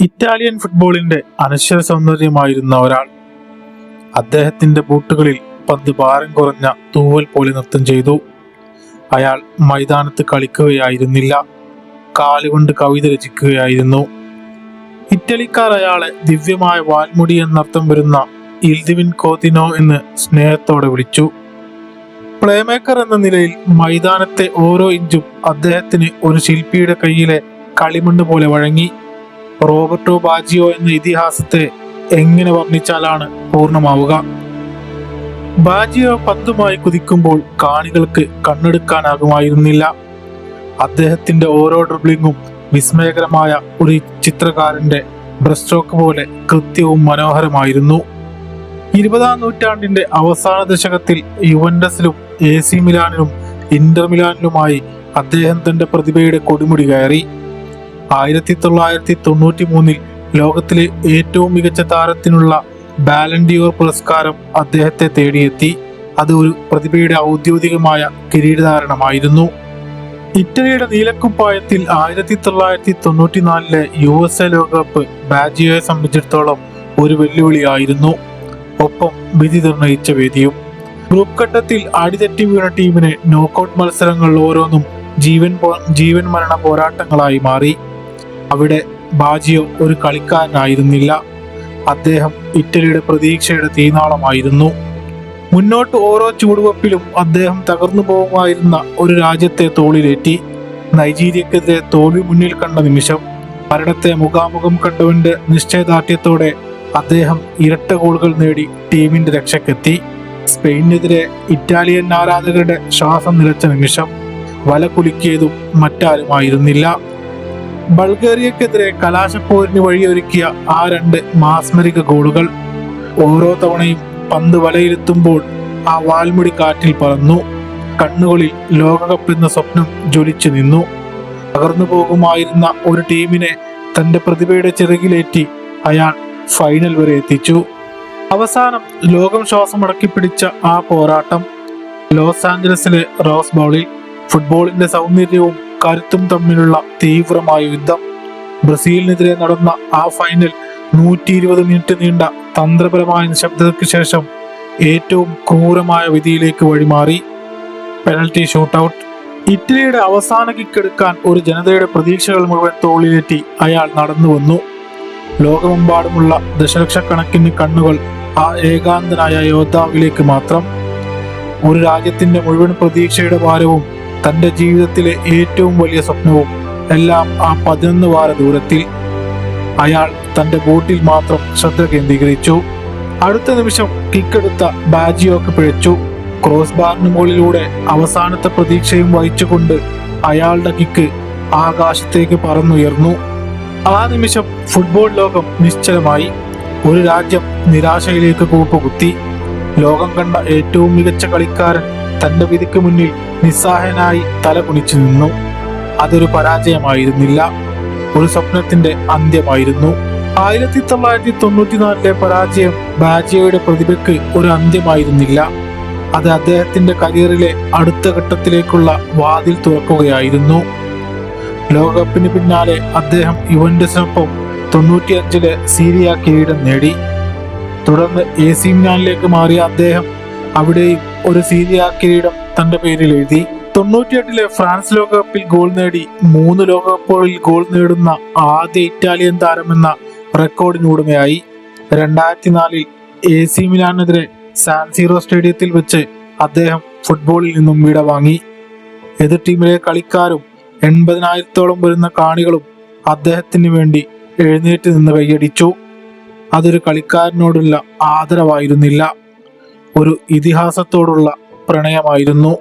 Italian ഫുട്ബോളിന്റെ അനശ്വര സൗന്ദര്യമായിരുന്ന ഒരാൾ. അദ്ദേഹത്തിന്റെ ബൂട്ടുകളിൽ പന്ത് ഭാരം കുറഞ്ഞ തൂവൽ പോലെ നൃത്തം ചെയ്തു. അയാൾ മൈതാനത്ത് കളിക്കുകയായിരുന്നില്ല. കാലുകൊണ്ട് കവിത രചിക്കുകയായിരുന്നു. ഇറ്റലിക്കാർ അയാളെ ദിവ്യമായ വാൽമുടി എന്നർത്ഥം വരുന്ന ഇൽദിവിൻ കോതിനോ എന്ന് സ്നേഹത്തോടെ വിളിച്ചു. പ്ലേമേക്കർ എന്ന നിലയിൽ മൈതാനത്തെ ഓരോ ഇഞ്ചും അദ്ദേഹത്തിന് ഒരു ശില്പിയുടെ കയ്യിലെ കളിമണ്ണ് പോലെ വഴങ്ങി. റോബർട്ടോ ബാജിയോ എന്ന ഇതിഹാസത്തെ എങ്ങനെ വർണിച്ചാലാണ് പൂർണമാവുക? ബാജിയോ പന്തുമായി കുതിക്കുമ്പോൾ കാണികൾക്ക് കണ്ണെടുക്കാനാകുമായിരുന്നില്ല. അദ്ദേഹത്തിന്റെ ഓരോ ഡ്രിബ്ലിങ്ങും വിസ്മയകരമായ ഒരു ചിത്രകാരന്റെ ബ്രസ്റ്റോക്ക് പോലെ കൃത്യവും മനോഹരമായിരുന്നു. ഇരുപതാം നൂറ്റാണ്ടിന്റെ അവസാന ദശകത്തിൽ യുവൻഡസിലും എ സി മിലാനിലും ഇന്റർ മിലാനിലുമായി അദ്ദേഹം തന്റെ പ്രതിഭയുടെ കൊടുമുടി കയറി. ആയിരത്തി തൊള്ളായിരത്തി തൊണ്ണൂറ്റി മൂന്നിൽ ലോകത്തിലെ ഏറ്റവും മികച്ച താരത്തിനുള്ള ബാലൻഡിയോർ പുരസ്കാരം അദ്ദേഹത്തെ തേടിയെത്തി. അത് ഒരു പ്രതിഭയുടെ ഔദ്യോഗികമായ കിരീടധാരണമായിരുന്നു. ഇറ്റലിയുടെ നീലക്കുപ്പായത്തിൽ ആയിരത്തി തൊള്ളായിരത്തി തൊണ്ണൂറ്റിനാലിലെ യു എസ് എ ലോകകപ്പ് ബാജിയോയെ സംബന്ധിച്ചിടത്തോളം ഒരു വെല്ലുവിളിയായിരുന്നു. ഒപ്പം വിധി നിർണയിച്ച വേദിയും. ഗ്രൂപ്പ് ഘട്ടത്തിൽ അടിതെറ്റി വീണ ടീമിന് നോക്കൌട്ട് മത്സരങ്ങൾ ഓരോന്നും ജീവൻ ജീവൻ മരണ പോരാട്ടങ്ങളായി മാറി. അവിടെ ബാജിയോ ഒരു കളിക്കാരനായിരുന്നില്ല. അദ്ദേഹം ഇറ്റലിയുടെ പ്രതീക്ഷയുടെ തീനാളമായിരുന്നു. മുന്നോട്ട് ഓരോ ചൂടുവപ്പിലും അദ്ദേഹം തകർന്നു പോകുമായിരുന്ന ഒരു രാജ്യത്തെ തോളിലേറ്റി. നൈജീരിയക്കെതിരെ തോൽവി മുന്നിൽ കണ്ട നിമിഷം മരണത്തെ മുഖാമുഖം കണ്ടുകൊണ്ട് നിശ്ചയദാർഢ്യത്തോടെ അദ്ദേഹം ഇരട്ട ഗോളുകൾ നേടി ടീമിന്റെ രക്ഷക്കെത്തി സ്പെയിനെതിരെ ഇറ്റാലിയൻ ആരാധകരുടെ ശ്വാസം നിലച്ച നിമിഷം വല കുലുക്കിയതും മറ്റാരുമായിരുന്നില്ല. ബൾഗേറിയക്കെതിരെ കലാശപ്പോരിന് വഴിയൊരുക്കിയ ആ രണ്ട് മാസ്മരിക ഗോളുകൾ ഓരോ തവണയും പന്ത് വലയിലെത്തുമ്പോൾ ആ വാൽമുടി കാറ്റിൽ പറന്നു. കണ്ണുകളിൽ ലോകകപ്പ് എന്ന സ്വപ്നം ജ്വലിച്ചു നിന്നു. തകർന്നു പോകുമായിരുന്ന ഒരു ടീമിനെ തന്റെ പ്രതിഭയുടെ ചിറകിലേറ്റി അയാൾ ഫൈനൽ വരെ എത്തിച്ചു. അവസാനം ലോകം ശ്വാസമടക്കി പിടിച്ച ആ പോരാട്ടം ലോസ് ആഞ്ചലസിലെ റോസ് ബൗളിൽ ഫുട്ബോളിന്റെ സൗന്ദര്യവും കരുത്തും തമ്മിലുള്ള തീവ്രമായ യുദ്ധം. ബ്രസീലിനെതിരെ നടന്ന ആ ഫൈനൽ നൂറ്റി ഇരുപത് മിനിറ്റ് നീണ്ട തന്ത്രപരമായ നിശബ്ദതയ്ക്ക് ശേഷം ഏറ്റവും ക്രൂരമായ വിധിയിലേക്ക് വഴിമാറി. പെനൽറ്റി ഷൂട്ടൌട്ട് ഇറ്റലിയുടെ അവസാന കിക്കെടുക്കാൻ ഒരു ജനതയുടെ പ്രതീക്ഷകൾ മുഴുവൻ തോളിലേറ്റി അയാൾ നടന്നു വന്നു. ലോകമെമ്പാടുമുള്ള ദശലക്ഷക്കണക്കിന് കണ്ണുകൾ ആ ഏകാന്തനായ യോദ്ധാവിലേക്ക് മാത്രം. ഒരു രാജ്യത്തിന്റെ മുഴുവൻ പ്രതീക്ഷയുടെ ഭാരവും തന്റെ ജീവിതത്തിലെ ഏറ്റവും വലിയ സ്വപ്നവും എല്ലാം ആ പതിനൊന്ന് വാര ദൂരത്തിൽ അയാൾ തന്റെ ബോട്ടിൽ മാത്രം ശ്രദ്ധ കേന്ദ്രീകരിച്ചു. അടുത്ത നിമിഷം കിക്കെടുത്ത ബാജിയോക്ക് പിഴച്ചു. ക്രോസ് ബാറിന് മുകളിലൂടെ അവസാനത്തെ പ്രതീക്ഷയും വഹിച്ചുകൊണ്ട് അയാളുടെ കിക്ക് ആകാശത്തേക്ക് പറന്നുയർന്നു. ആ നിമിഷം ഫുട്ബോൾ ലോകം നിശ്ചലമായി. ഒരു രാജ്യം നിരാശയിലേക്ക് കൂപ്പുകുത്തി. ലോകം കണ്ട ഏറ്റവും മികച്ച കളിക്കാരൻ തന്റെ വിധിക്ക് മുന്നിൽ നിസ്സഹായനായി തല കുണിച്ചു നിന്നു. അതൊരു പരാജയമായിരുന്നില്ല. ഒരു സ്വപ്നത്തിന്റെ അന്ത്യമായിരുന്നു. ആയിരത്തി തൊള്ളായിരത്തി തൊണ്ണൂറ്റിനാലിലെ പരാജയം ബാജിയയുടെ പ്രതിഭയ്ക്ക് ഒരു അന്ത്യമായിരുന്നില്ല. അത് അദ്ദേഹത്തിന്റെ കരിയറിലെ അടുത്ത ഘട്ടത്തിലേക്കുള്ള വാതിൽ തുറക്കുകയായിരുന്നു. ലോകകപ്പിന് പിന്നാലെ അദ്ദേഹം യുവന്റസിനൊപ്പം തൊണ്ണൂറ്റിയഞ്ചിലെ സീരിയ കിരീടം നേടി. തുടർന്ന് എ സി മിലാനിലേക്ക് മാറിയ അദ്ദേഹം അവിടെയും ഒരു സീരിയ കിരീടം തന്റെ പേരിൽ എഴുതി. തൊണ്ണൂറ്റിയെട്ടിലെ ഫ്രാൻസ് ലോകകപ്പിൽ ഗോൾ നേടി മൂന്ന് ലോകകപ്പുകളിൽ ഗോൾ നേടുന്ന ആദ്യ ഇറ്റാലിയൻ താരമെന്ന റെക്കോർഡിനുടമയായി രണ്ടായിരത്തി നാലിൽ എ സി മിലാനെതിരെ സാൻസീറോ സ്റ്റേഡിയത്തിൽ വെച്ച് അദ്ദേഹം ഫുട്ബോളിൽ നിന്നും വിട വാങ്ങി. എതിർ ടീമിലെ കളിക്കാരും എൺപതിനായിരത്തോളം വരുന്ന കാണികളും അദ്ദേഹത്തിന് വേണ്ടി എഴുന്നേറ്റ് നിന്ന് കൈയടിച്ചു. അതൊരു കളിക്കാരനോടുള്ള ആദരവായിരുന്നില്ല. ഒരു ഇതിഹാസത്തോടുള്ള പ്രണയമായിരുന്നു.